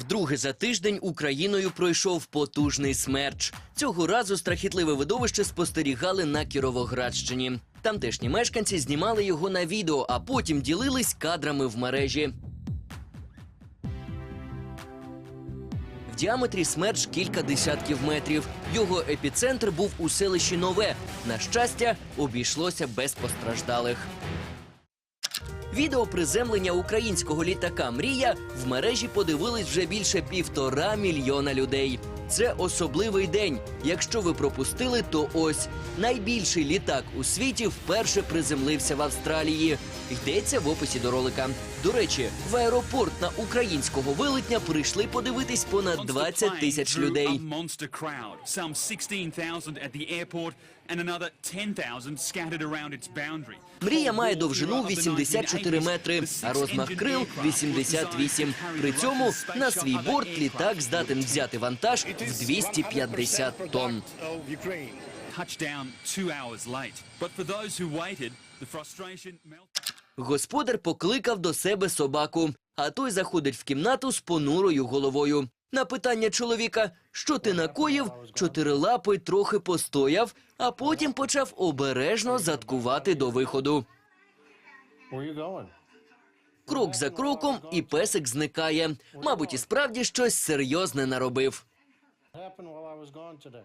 Вдруге за тиждень Україною пройшов потужний смерч. Цього разу страхітливе видовище спостерігали на Кіровоградщині. Тамтешні мешканці знімали його на відео, а потім ділились кадрами в мережі. В діаметрі смерч кілька десятків метрів. Його епіцентр був у селищі Нове. На щастя, обійшлося без постраждалих. Відео приземлення українського літака Мрія в мережі подивились вже більше півтора мільйона людей. Це особливий день. Якщо ви пропустили, то ось найбільший літак у світі вперше приземлився в Австралії. Йдеться в описі до ролика. До речі, в аеропорт на українського вилетня прийшли подивитись понад 20 тисяч людей. A monster crowd, some 16,000 at the airport and another 10,000 scattered around its boundary. Мрія має довжину 84 метри, а розмах крил 88. При цьому на свій борт літак здатен взяти вантаж в 250 тонн. Господар покликав до себе собаку, а той заходить в кімнату з понурою головою. На питання чоловіка, що ти накоїв, чотирилапий трохи постояв, а потім почав обережно заткувати до виходу. Крок за кроком, і песик зникає. Мабуть, і справді щось серйозне наробив. Happened while I was gone today.